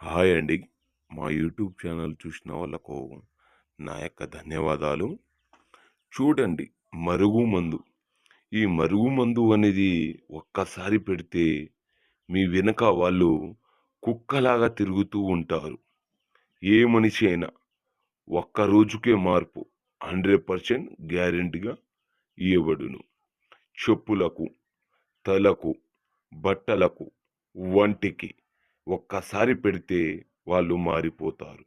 Hi అండి. మా YouTube channel చూసిన వాళ్ళకు నా యొక్క ధన్యవాదాలు. చూడండి మరుగు మందు. ఈ మరుగు మందు అనేది ఒక్కసారి పెడితే మీ వెనక వాళ్ళు కుక్కలాగా తిరుగుతూ ఉంటారు. ఏ మనిషి అయినా ఒక్క రోజుకే మార్పు హండ్రెడ్ పర్సెంట్ గ్యారెంటీగా ఇవ్వబడును. చెప్పులకు తలకు బట్టలకు వంటికి ఒక్కసారి పెడితే వాళ్ళు మారిపోతారు.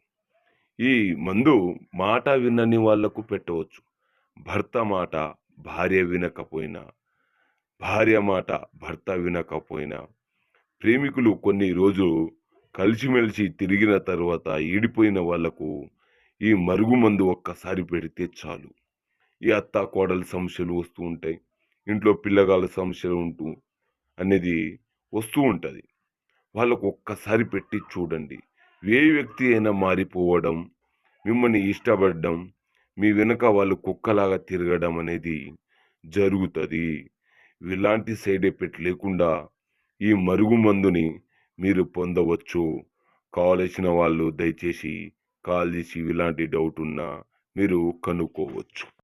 ఈ మందు మాట వినని వాళ్ళకు పెట్టవచ్చు. భర్త మాట భార్య వినకపోయినా భార్య మాట భర్త వినకపోయినా ప్రేమికులు కొన్ని రోజులు కలిసిమెలిసి తిరిగిన తర్వాత ఈడిపోయిన వాళ్ళకు ఈ మరుగుమందు ఒక్కసారి పెడితే చాలు. ఈ అత్త కోడల సమస్యలు వస్తూ ఉంటాయి. ఇంట్లో పిల్లగాళ్ళ సమస్యలు ఉంటూ అనేది వస్తూ ఉంటుంది. వాళ్ళకు ఒక్కసారి పెట్టి చూడండి. ఏ వ్యక్తి అయినా మారిపోవడం మిమ్మల్ని ఇష్టపడడం మీ వెనుక వాళ్ళు కుక్కలాగా తిరగడం అనేది జరుగుతుంది. ఇలాంటి సైడ్ ఎఫెక్ట్ లేకుండా ఈ మరుగు మందుని మీరు పొందవచ్చు. కావలసిన వాళ్ళు దయచేసి కాల్ చేసి ఇలాంటి డౌట్ ఉన్నా మీరు కనుక్కోవచ్చు.